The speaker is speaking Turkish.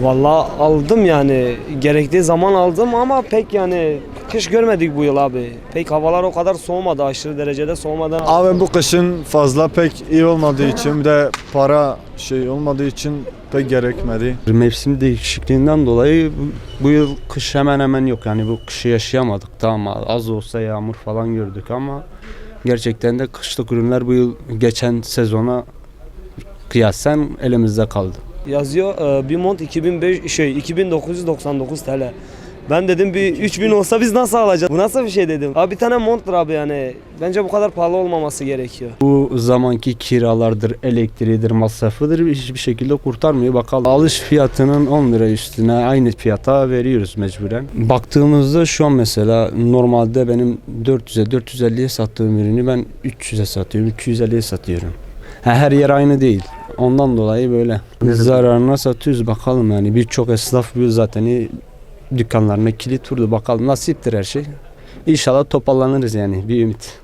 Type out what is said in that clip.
Valla aldım yani gerektiği zaman aldım ama pek yani kış görmedik bu yıl abi. Pek havalar o kadar soğumadı aşırı derecede soğumadan. Abi bu kışın fazla pek iyi olmadığı için bir de para şey olmadığı için pek gerekmedi. Mevsim değişikliğinden dolayı bu, bu yıl kış hemen hemen yok. Yani bu kışı yaşayamadık. Tamam az olsa yağmur falan gördük ama gerçekten de kışlık ürünler bu yıl geçen sezona kıyasen elimizde kaldı. Yazıyor e, bir mont 2005 şey 2999 TL. Ben dedim bir 3000 olsa biz nasıl alacağız? Bu nasıl bir şey dedim. Abi bir tane monttur abi yani. Bence bu kadar pahalı olmaması gerekiyor. Bu zamanki kiralardır, elektriğidir, masrafıdır hiçbir şekilde kurtarmıyor. Bakalım alış fiyatının 10 lira üstüne aynı fiyata veriyoruz mecburen. Baktığımızda şu an mesela normalde benim 400'e 450'ye sattığım ürünü ben 300'e satıyorum, 250'ye satıyorum. Her yer aynı değil. Ondan dolayı böyle zararına satıyoruz bakalım yani birçok esnaf bu zaten dükkanlarına kilit vurdu bakalım nasiptir her şey. İnşallah toparlanırız yani bir ümit.